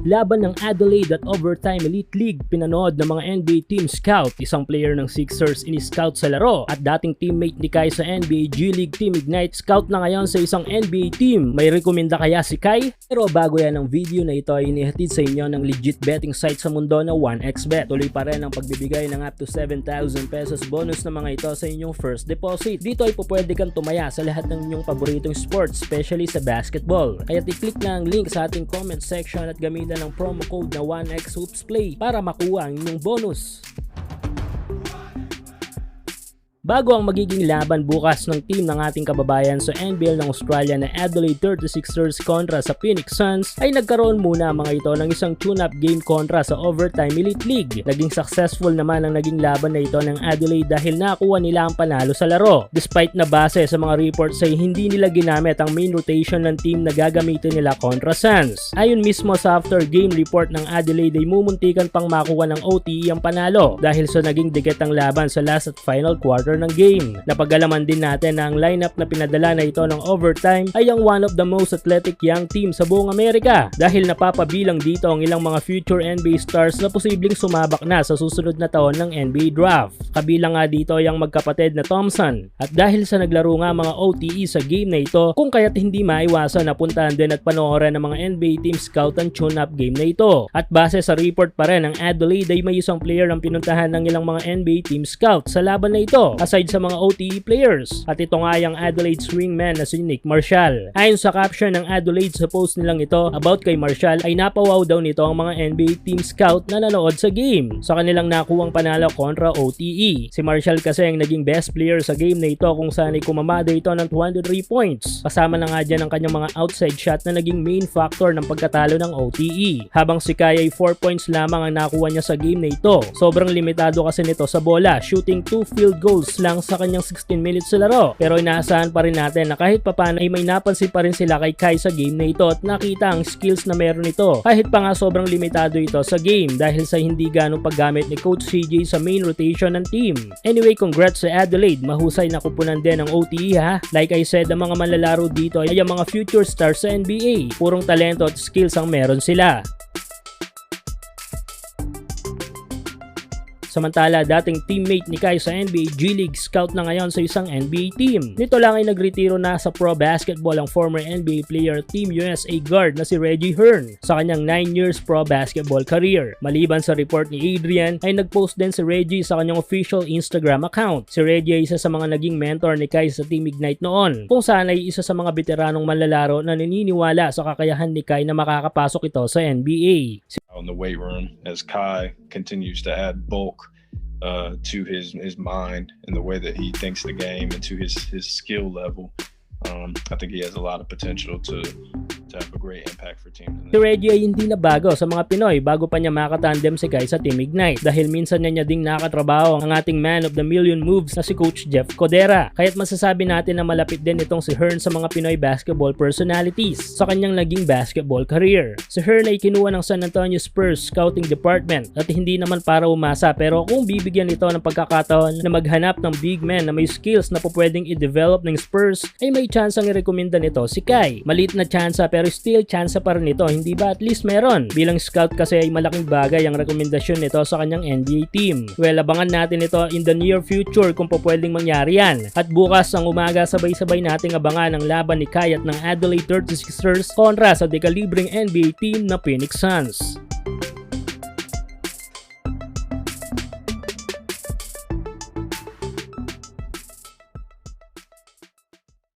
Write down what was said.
Laban ng Adelaide at Overtime Elite League, pinanood ng mga NBA Team Scout, isang player ng Sixers ini-scout sa laro at dating teammate ni Kai sa NBA G League Team Ignite scout na ngayon sa isang NBA team. May rekomenda kaya si Kai? Pero bago yan ang video na ito ay inihatid sa inyo ng legit betting site sa mundo na 1xBet. Tuloy pa rin ang pagbibigay ng up to 7,000 pesos bonus na mga ito sa inyong first deposit. Dito ay pupwede kang tumaya sa lahat ng inyong paboritong sports, especially sa basketball. Kaya i-click na ang link sa ating comment section at gamitin ng promo code na 1xHoopsPlay para makuha ang inyong bonus. Bago ang magiging laban bukas ng team ng ating kababayan sa NBL ng Australia na Adelaide 36ers kontra sa Phoenix Suns ay nagkaroon muna mga ito ng isang tune-up game kontra sa Overtime Elite League. Naging successful naman ang naging laban na ito ng Adelaide dahil nakuha nila ang panalo sa laro. Despite na base sa mga reports ay hindi nila ginamit ang main rotation ng team na gagamitin nila kontra Suns. Ayon mismo sa after game report ng Adelaide ay mumuntikan pang makuha ng OTE ang panalo dahil sa naging dikit ang laban sa last at final quarter ng game. Napagalaman din natin na ang lineup na pinadala na ito ng overtime ay ang one of the most athletic young team sa buong Amerika dahil napapabilang dito ang ilang mga future NBA stars na posibleng sumabak na sa susunod na taon ng NBA draft. Kabilang nga dito yung magkapatid na Thompson at dahil sa naglaro nga mga OTE sa game na ito kung kaya't hindi maiwasan na puntahan din at panoorin ng mga NBA team scout ang tune-up game na ito. At base sa report pa rin ng Adelaide ay may isang player ang pinuntahan ng ilang mga NBA team scout sa laban na ito aside sa mga OTE players. At ito nga yung Adelaide swingman na si Nick Marshall. Ayon sa caption ng Adelaide sa post nilang ito about kay Marshall ay napawaw daw nito ang mga NBA team scout na nanood sa game sa kanilang nakuwang panalo kontra OTE. Si Marshall kasi ang naging best player sa game na ito kung saan ay kumamada ito ng 23 points. Kasama na nga dyan ang kanyang mga outside shot na naging main factor ng pagkatalo ng OTE. Habang si Kai ay 4 points lamang ang nakuha niya sa game na ito. Sobrang limitado kasi nito sa bola, shooting 2 field goals lang sa kanyang 16 minutes sa laro. Pero inaasahan pa rin natin na kahit papano ay may napansin pa rin sila kay Kai sa game na ito at nakita ang skills na meron ito. Kahit pa nga sobrang limitado ito sa game dahil sa hindi ganong paggamit ni Coach CJ sa main rotation ng team. Anyway, congrats sa Adelaide. Mahusay na kupunan din ang OTE ha. Like I said, ang mga manlalaro dito ay ang mga future stars sa NBA. Purong talento at skills ang meron sila. Samantala, dating teammate ni Kai sa NBA G League scout na ngayon sa isang NBA team. Nito lang ay nagretiro na sa pro basketball ang former NBA player Team USA guard na si Reggie Hearn sa kanyang 9 years pro basketball career. Maliban sa report ni Adrian, ay nagpost din si Reggie sa kanyang official Instagram account. Si Reggie ay isa sa mga naging mentor ni Kai sa Team Ignite noon, kung saan ay isa sa mga veteranong manlalaro na naniniwala sa kakayahan ni Kai na makakapasok ito sa NBA. In the weight room as Kai continues to add bulk uh, to his his mind and the way that he thinks the game and to his his skill level. Um, I think he has a lot of potential to to have a great impact for teams. Si Reggie ay hindi na bago sa mga Pinoy bago pa niya makatandem si Kai sa Team Ignite dahil minsan niya niya ding nakatrabaho ang ating man of the million moves na si Coach Jeff Codera. Kaya't masasabi natin na malapit din itong si Hearn sa mga Pinoy basketball personalities sa kanyang naging basketball career. Si Hearn ay kinuha ng San Antonio Spurs scouting department at hindi naman para umasa pero kung bibigyan ito ng pagkakataon na maghanap ng big man na may skills na po pwedeng i-develop ng Spurs ay may chance ang i-recommenda nito si Kai. Maliit na chance pero still chance pa rin ito, hindi ba at least meron? Bilang scout kasi ay malaking bagay ang rekomendasyon nito sa kanyang NBA team. Well, abangan natin ito in the near future kung pwedeng mangyari yan. At bukas ang umaga sabay-sabay nating abangan ang laban ni Kai at ng Adelaide 36ers kontra sa dekalibreng NBA team na Phoenix Suns.